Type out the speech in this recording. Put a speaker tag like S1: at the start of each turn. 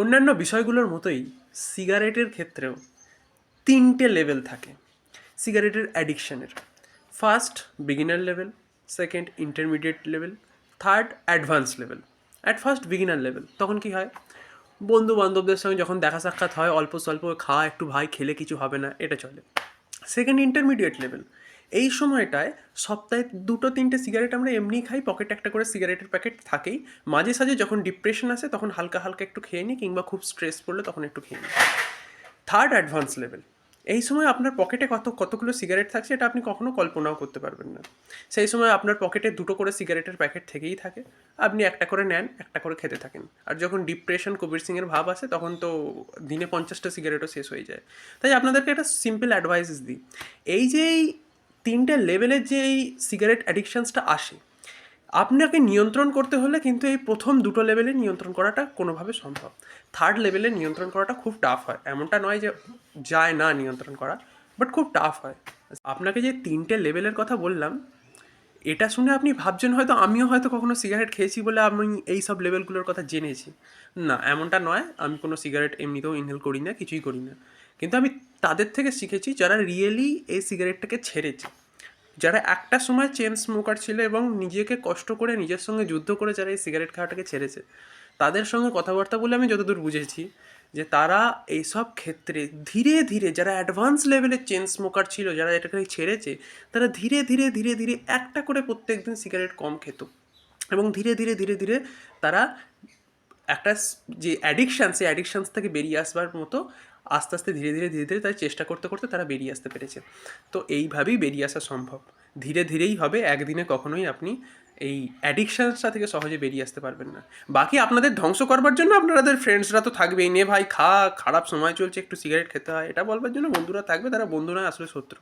S1: অন্যান্য বিষয়গুলোর মতোই সিগারেটের ক্ষেত্রেও তিনটে লেভেল থাকে। সিগারেটের অ্যাডিকশানের। First beginner level second intermediate level third advance level at first beginner level তখন কি হয়? বন্ধু বান্ধবদের সঙ্গে যখন দেখা সাক্ষাৎ হয় অল্প স্বল্প খাওয়া, একটু ভাই, খেলে কিছু হবে না, এটা চলে। সেকেন্ড ইন্টারমিডিয়েট লেভেল এই সময়টায় সপ্তাহে দুটো, তিনটে সিগারেট আমরা এমনি খাই পকেটে একটা করে সিগারেটের প্যাকেট থাকেই। মাঝে, সাঝে যখন ডিপ্রেশন আসে তখন হালকা হালকা একটু খেয়ে নিই কিংবা খুব স্ট্রেস পড়লে তখন একটু খেয়ে নিই। থার্ড অ্যাডভান্স লেভেল এই সময় আপনার পকেটে কত, কতগুলো সিগারেট থাকছে এটা আপনি কখনো কল্পনাও করতে পারবেন না। সেই সময় আপনার পকেটে দুটো করে সিগারেটের প্যাকেট থেকেই থাকে। আপনি একটা করে নেন, একটা করে খেতে থাকেন। আর যখন ডিপ্রেশন কবির সিংয়ের ভাব আসে তখন তো দিনে পঞ্চাশটা সিগারেটও শেষ হয়ে যায়। তাই আপনাদেরকে একটা সিম্পল অ্যাডভাইস দিই। এই যে তিনটে লেভেলের যে এই সিগারেট অ্যাডিকশানসটা আসে, আপনাকে নিয়ন্ত্রণ করতে হলে কিন্তু এই প্রথম দুটো লেভেলে নিয়ন্ত্রণ করাটা কোনোভাবে সম্ভব। থার্ড লেভেলে নিয়ন্ত্রণ করাটা খুব টাফ হয়। এমনটা নয় যে যায় না নিয়ন্ত্রণ করা বাট খুব টাফ হয়। আপনাকে যে তিনটে লেভেলের কথা বললাম, এটা শুনে আপনি ভাবছেন হয়তো আমিও হয়তো কখনো সিগারেট খেয়েছি বলে আমি এই সব লেভেলগুলোর কথা জেনেছি। না, এমনটা নয়। আমি কোনো সিগারেট এমনিতেও ইনহেল করি না, কিছুই করি না। কিন্তু আমি তাদের থেকে শিখেছি যারা রিয়েলি এই সিগারেটটাকে ছেড়েছে। যারা একটা সময় চেন স্মোকার ছিল এবং নিজেকে কষ্ট করে নিজের সঙ্গে যুদ্ধ করে যারা এই সিগারেট খাওয়াটাকে ছেড়েছে, তাদের সঙ্গে কথাবার্তা বলে আমি যতদূর বুঝেছি যে তারা এইসব ক্ষেত্রে ধীরে ধীরে যারা অ্যাডভান্স লেভেলের চেন স্মোকার ছিল, যারা এটাকে ছেড়েছে, তারা ধীরে ধীরে ধীরে ধীরে একটা করে প্রত্যেক দিন সিগারেট কম খেত। এবং ধীরে ধীরে ধীরে ধীরে তারা একটা যে অ্যাডিকশান সেই অ্যাডিকশানস থেকে বেরিয়ে আসবার মতো আস্তে আস্তে ধীরে ধীরে ধীরে ধীরে তারা চেষ্টা করতে করতে তারা বেরিয়ে আসতে পেরেছে। তো এইভাবেই বেরিয়ে আসা সম্ভব। ধীরে ধীরেই হবে, একদিনে কখনোই আপনি এই অ্যাডিকশানসটা থেকে সহজে বেরিয়ে আসতে পারবেন না। বাকি আপনাদের ধ্বংস করবার জন্য আপনাদের ফ্রেন্ডসরা তো থাকবেই। নে ভাই, খা, খারাপ সময় চলছে, একটু সিগারেট খেতে হয়, এটা বলবার জন্য বন্ধুরা থাকবে, তারা বন্ধু নয়, আসলে শত্রু।